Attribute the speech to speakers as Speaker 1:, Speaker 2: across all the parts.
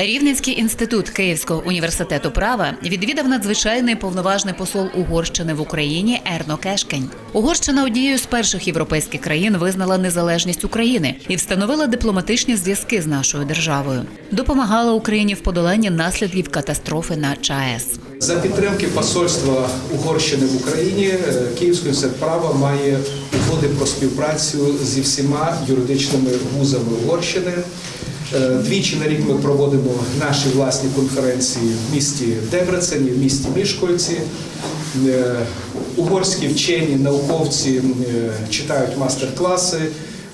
Speaker 1: Рівненський інститут Київського університету права відвідав надзвичайний повноважний посол Угорщини в Україні Ерно Кешкень. Угорщина однією з перших європейських країн визнала незалежність України і встановила дипломатичні зв'язки з нашою державою. Допомагала Україні в подоланні наслідків катастрофи на ЧАЕС.
Speaker 2: За підтримки посольства Угорщини в Україні е, Київський університет права має угоди про співпрацю зі всіма юридичними вузами Угорщини. Е, Двічі на рік ми проводимо наші власні конференції в місті Дебрецені, в місті Мішкольці. Е, Угорські вчені, науковці е, читають мастер-класи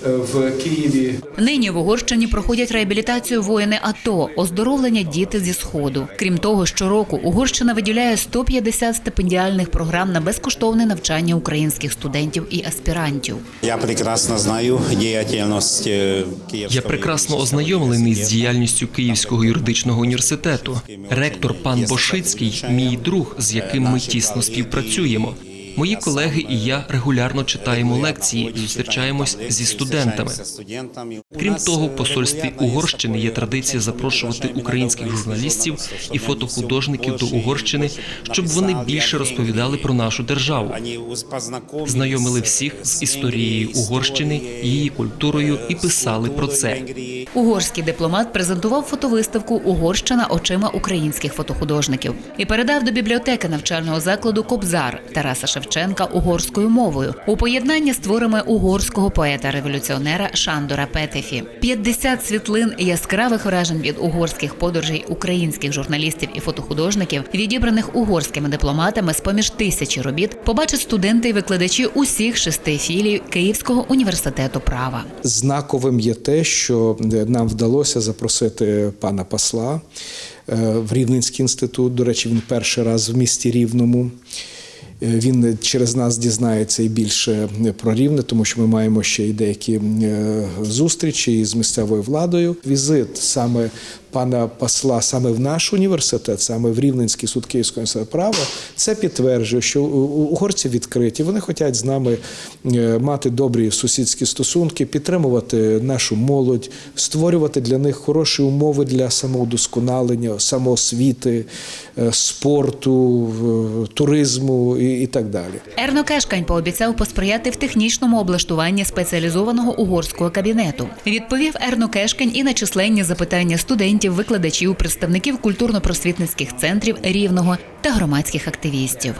Speaker 2: в Києві.
Speaker 1: Нині в Угорщині проходять реабілітацію воїни АТО, оздоровлення діти зі сходу. Крім того, щороку Угорщина виділяє 150 стипендіальних програм на безкоштовне навчання українських студентів і аспірантів.
Speaker 3: Я прекрасно знаю діяльність е,
Speaker 4: Я прекрасно ознайомлений з діяльністю Київського юридичного університету. Ректор пан Бошицький, мій друг, з яким ми тісно співпрацюємо. Мої колеги і я регулярно читаємо лекції і зустрічаємось зі студентами. Крім того, в посольстві Угорщини є традиція запрошувати українських журналістів і фотохудожників до Угорщини, щоб вони більше розповідали про нашу державу. Знайомили всіх з історією Угорщини, її культурою і писали про це.
Speaker 1: Угорський дипломат презентував фотовиставку Угорщина очима українських фотохудожників і передав до бібліотеки навчального закладу Кобзар Тараса Шевченка угорською мовою у поєднанні з творами угорського поета-революціонера Шандора Петефі. 50 світлин яскравих вражень від угорських подорожей українських журналістів і фотохудожників, відібраних угорськими дипломатами з поміж тисячі робіт, побачать студенти і викладачі усіх шести філій Київського університету права.
Speaker 2: Знаковим є те, що е, нам вдалося запросити пана посла е, в Рівненський інститут. До речі, він перший раз в місті Рівному. Е, Він через нас дізнається і більше про рівне, тому що ми маємо ще й деякі е, зустрічі з місцевою владою. Візит саме пана посла саме в наш університет, саме в Рівненський суд Київського університету права, це підтверджує, що угорці відкриті. Вони хочуть з нами е, мати добрі сусідські стосунки, підтримувати нашу молодь, створювати для них хороші умови для самоудосконалення, самоосвіти, е, спорту, е, туризму і, і так далі.
Speaker 1: Ерно Кешкань пообіцяв посприяти в технічному облаштуванні спеціалізованого угорського кабінету. Відповів Ерно Кешкань і на численні запитання студентів, викладачів, представників культурно-просвітницьких центрів рівного та громадських активістів.